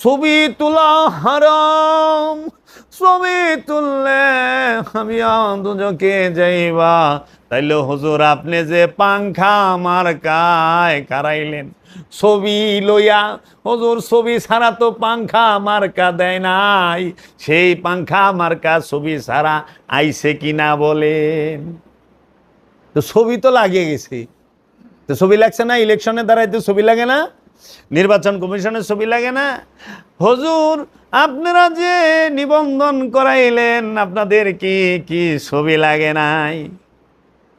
ছবি তোলা হারাম, ছবি তুললে আমি দুজকে যাইবা। তাইলে হুজুর, আপনি যে পাংখা আমার কায় কারাইলেন, ছবি লইয়া, হুজুর, ছবি ছাড়া তো পাংখা মার্কা দেয় নাই। সেই পাংখা মার্কা ছবি ছাড়া আইছে কিনা বলেন। তো ছবি তো লাগিয়ে গেছে। তো ছবি লাগছে না ইলেকশনে দাঁড়াইতে ছবি লাগে না? নির্বাচন কমিশনের ছবি লাগে না? হজুর, আপনারা যে নিবন্ধন করাইলেন, আপনাদের কি কি ছবি লাগে নাই?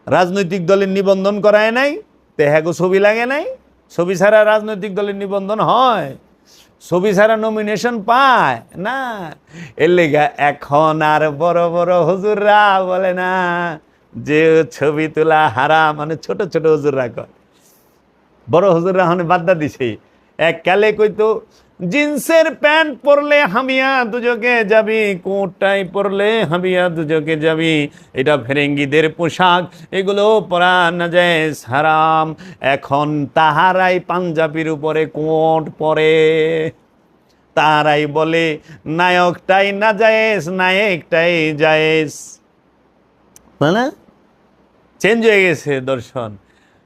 রাজনৈতিক দলের নিবন্ধন করায় নাই? তেহাগো ছবি লাগে নাই? ছবি ছাড়া রাজনৈতিক দলের নিবন্ধন হয়? ছবি ছাড়া নমিনেশন পায়? না। এর লেগা এখন আর বড় বড় হজুররা বলে না, যে ছবি তোলা হারা মানে ছোট ছোট হজুররা কয় বড় হুজুররা হনে বাদ্দা দিছে। এক কালে কইতো জিন্সের প্যান্ট পরলে হামিয়া দুজকে যাবি কোটটাই পরলে হামিয়া দুজকে যাবি। এটা ফেরেঙ্গিদের পোশাক এগুলো পরা না যায় হারাম। এখন তাহারাই পাঞ্জাবির উপরে কোট পরে। তাহারাই বলে নায়কটাই না যায়স নায়কটাই যায়স তাই না চেঞ্জ হয়ে গেছে দর্শন।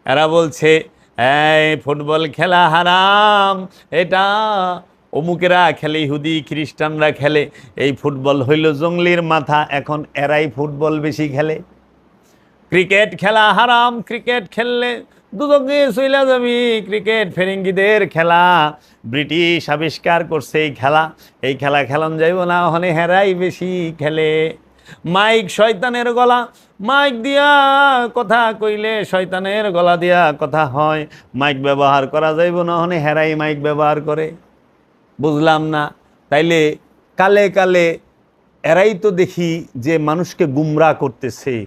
এরা বলছে এই ফুটবল খেলা হারাম। এটা অমুকেরা খেলে, ইহুদি, খ্রিস্টানরা খেলে। এই ফুটবল হইল জঙ্গলির মাথা, এখন এরাই ফুটবল বেশি খেলে। ক্রিকেট খেলা হারাম, ক্রিকেট খেললে দুদকে চইলা যাবি। ক্রিকেট ফেরিঙ্গিদের খেলা, ব্রিটিশ আবিষ্কার করছে এই খেলা। এই খেলা খেলন যাইব না, ওখানে হেরাই বেশি খেলে। মাইক শয়তানের গলা, মাইক দিয়া কথা কইলে শয়তানের গলা দিয়া কথা হয়। মাইক ব্যবহার করা যাইব না, হনে হেরাই মাইক ব্যবহার করে। বুঝলাম না। তাইলে কালে কালে এরাই তো দেখি যে মানুষকে গুমরা করতেছে।